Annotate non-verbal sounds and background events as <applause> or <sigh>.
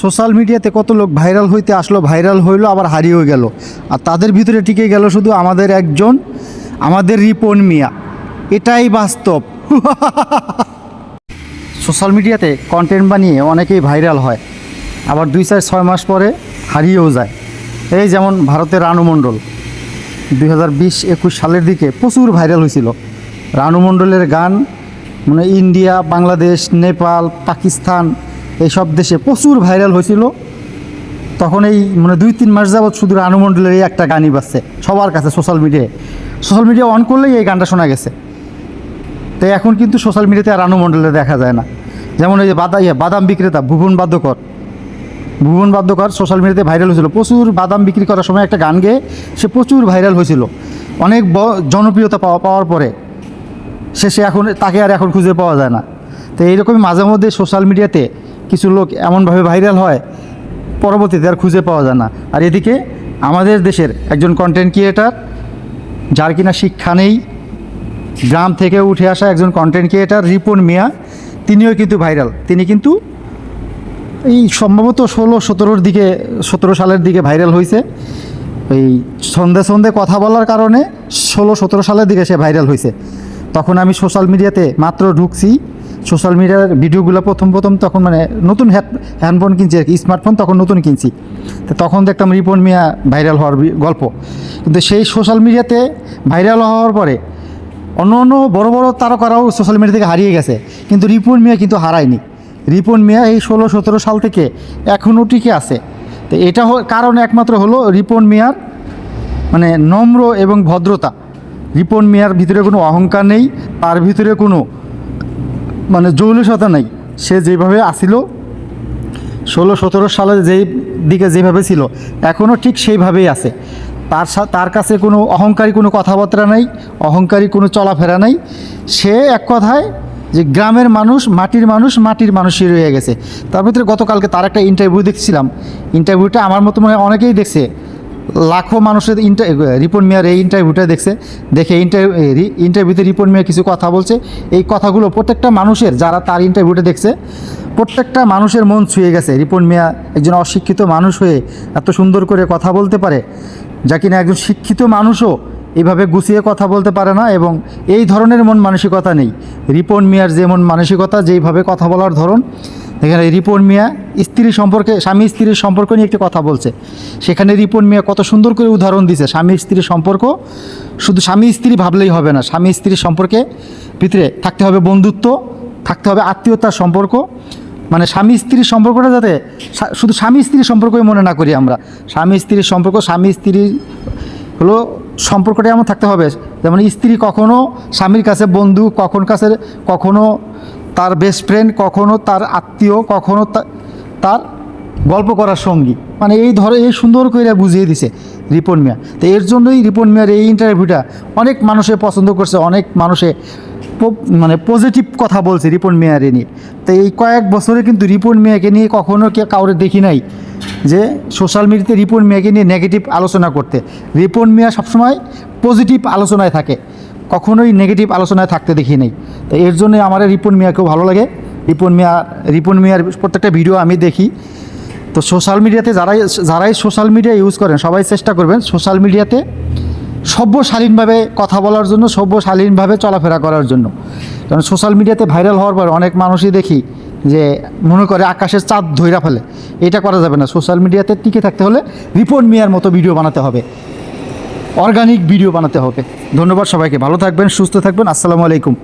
Social মিডিয়াতে কত লোক ভাইরাল হইতে আসলো, ভাইরাল হইল, আবার হারিয়েও গেল। আর তাদের ভিতরে টিকে গেল শুধু আমাদের একজন, আমাদের রিপন মিয়া। এটাই বাস্তব। <laughs> সোশ্যাল মিডিয়াতে কন্টেন্ট বানিয়ে অনেকেই ভাইরাল হয়, আবার দুই চার ছয় মাস পরে হারিয়েও যায়। এই যেমন ভারতের রানু মণ্ডল। দুই হাজার বিশ একুশ সালের দিকে প্রচুর ভাইরাল হয়েছিল। রানু মণ্ডলের গান মানে ইন্ডিয়া, বাংলাদেশ, নেপাল, পাকিস্তান এইসব দেশে প্রচুর ভাইরাল হয়েছিল। তখন এই মানে দুই তিন মাস যাবৎ শুধু রানু মণ্ডলের এই একটা গানই বাজছে, সবার কাছে সোশ্যাল মিডিয়ায় সোশ্যাল মিডিয়া অন করলেই এই গানটা শোনা গেছে। তো এখন কিন্তু সোশ্যাল মিডিয়াতে আর রানু মণ্ডলে দেখা যায় না। যেমন এই যে বাদা ইয়ে বাদাম বিক্রেতা ভুবন বাদ্যকর। ভুবন বাদ্যকর সোশ্যাল মিডিয়াতে ভাইরাল হয়েছিল। প্রচুর বাদাম বিক্রি করার সময় একটা গান গেয়ে সে প্রচুর ভাইরাল হয়েছিল। অনেক জনপ্রিয়তা পাওয়া, পাওয়ার পরে সে সে এখন, তাকে আর এখন খুঁজে পাওয়া যায় না। তো এইরকমই মাঝে মধ্যে সোশ্যাল মিডিয়াতে কিছু লোক এমনভাবে ভাইরাল হয়, পরবর্তীতে আর খুঁজে পাওয়া যায় না। আর এদিকে আমাদের দেশের একজন কন্টেন্ট ক্রিয়েটার যার কিনা শিক্ষা নেই, গ্রাম থেকে উঠে আসা একজন কন্টেন্ট ক্রিয়েটার রিপন মিয়া, তিনিও কিন্তু ভাইরাল তিনি কিন্তু এই সম্ভবত ষোলো, সতেরোর দিকে, সতেরো সালের দিকে ভাইরাল হয়েছে এই সন্ধে সন্ধে কথা বলার কারণে ষোলো, সতেরো সালের দিকে সে ভাইরাল হয়েছে তখন আমি সোশ্যাল মিডিয়াতে মাত্র ঢুকছি। সোশ্যাল মিডিয়ার ভিডিওগুলো প্রথম প্রথম তখন মানে নতুন হ্যান্ড হ্যান্ডফোন কিনছি আর কি, স্মার্টফোন তখন নতুন কিনছি। তো তখন দেখতাম রিপন মিয়া ভাইরাল হওয়ার গল্প। কিন্তু সেই সোশ্যাল মিডিয়াতে ভাইরাল হওয়ার পরে অন্য অন্য বড় বড় তারকারাও সোশ্যাল মিডিয়া থেকে হারিয়ে গেছে। কিন্তু রিপন মিয়া কিন্তু হারায়নি। রিপন মিয়া এই ষোলো সতেরো সাল থেকে এখনও টিকে আছে। তো এটা কারণ একমাত্র হলো রিপন মিয়ার মানে নম্র এবং ভদ্রতা। রিপন মিয়ার ভিতরে কোনো অহংকার নেই, তার ভিতরে কোনো মানে জৌলসতা নেই। সে যেভাবে আসিল, ষোলো, সতেরো সালে যেই দিকে যেভাবে ছিল এখনও ঠিক সেইভাবেই আছে। তার তার কাছে কোনো অহংকারী কোনো কথাবার্তা নাই, অহংকারী কোনো চলাফেরা নাই। সে এক কথায় যে গ্রামের মানুষ, মাটির মানুষ, মাটির মানুষই রয়ে গেছে। তার ভিতরে গতকালকে তার একটা ইন্টারভিউ দেখছিলাম। ইন্টারভিউটা আমার মতো মনে হয় অনেকেই দেখছে। লাখো মানুষের ইন্টার রিপন মিয়ার এই ইন্টারভিউটা দেখছে, দেখে ইন্টারভিউ ইন্টারভিউতে রিপন মিয়া কিছু কথা বলছে। এই কথাগুলো প্রত্যেকটা মানুষের, যারা তার ইন্টারভিউটা দেখছে, প্রত্যেকটা মানুষের মন ছুঁয়ে গেছে। রিপন মিয়া একজন অশিক্ষিত মানুষ হয়ে এত সুন্দর করে কথা বলতে পারে, যা কিনা একজন শিক্ষিত মানুষও এভাবে গুছিয়ে কথা বলতে পারে না এবং এই ধরনের মন মানসিকতা নেই। রিপন মিয়ার যে মন মানসিকতা, যেইভাবে কথা বলার ধরন এখানে রিপন মিয়া, স্ত্রী সম্পর্কে, স্বামী স্ত্রীর সম্পর্ক নিয়ে একটি কথা বলছে। সেখানে রিপন মিয়া কত সুন্দর করে উদাহরণ দিছে, স্বামী স্ত্রীর সম্পর্ক। শুধু স্বামী স্ত্রী ভাবলেই হবে না, স্বামী স্ত্রীর সম্পর্কে ভিতরে থাকতে হবে বন্ধুত্ব, থাকতে হবে আত্মীয়তার সম্পর্ক। মানে স্বামী স্ত্রীর সম্পর্কটা যাতে শুধু স্বামী স্ত্রীর সম্পর্কই মনে না করি আমরা। স্বামী স্ত্রীর সম্পর্ক, স্বামী স্ত্রী হলো সম্পর্কটা এমন থাকতে হবে। যেমন স্ত্রী কখনো স্বামীর কাছে বন্ধু, কখন কাছে কখনো তার বেস্ট ফ্রেন্ড কখনো তার আত্মীয়, কখনো তার গল্প করার সঙ্গী। মানে এই ধরে, এই সুন্দর করে বুঝিয়ে দিছে রিপন মিয়া। তো এর জন্যই রিপন মিয়ার এই ইন্টারভিউটা অনেক মানুষে পছন্দ করছে, অনেক মানুষে মানে পজিটিভ কথা বলছে রিপন মিয়ারে নিয়ে। তো এই কয়েক বছরে কিন্তু রিপন মিয়াকে নিয়ে কখনো কে, কাউরে দেখি নাই যে সোশ্যাল মিডিয়াতে রিপন মিয়াকে নিয়ে নেগেটিভ আলোচনা করতে। রিপন মিয়া সবসময় পজিটিভ আলোচনায় থাকে। কখনোই নেগেটিভ আলোচনায় থাকতে দেখি নেই। তো এর জন্য আমার রিপন মিয়াকেও ভালো লাগে। রিপন মিয়া, রিপন মিয়ার প্রত্যেকটা ভিডিও আমি দেখি। তো সোশ্যাল মিডিয়াতে যারাই যারাই সোশ্যাল মিডিয়া ইউজ করেন, সবাই চেষ্টা করবেন সোশ্যাল মিডিয়াতে সভ্যশালীনভাবে কথা বলার জন্য সভ্যশালীনভাবে চলাফেরা করার জন্য। কারণ সোশ্যাল মিডিয়াতে ভাইরাল হওয়ার পর অনেক মানুষই দেখি যে মনে করে আকাশের চাঁদ ধইরা ফেলে। এটা করা যাবে না। সোশ্যাল মিডিয়াতে টিকে থাকতে হলে রিপোর্ট মিয়ার মতো ভিডিও বানাতে হবে। অর্গানিক ভিডিও বানাতে হবে। ধন্যবাদ সবাইকে। ভালো থাকবেন সুস্থ থাকবেন। আসসালামু আলাইকুম।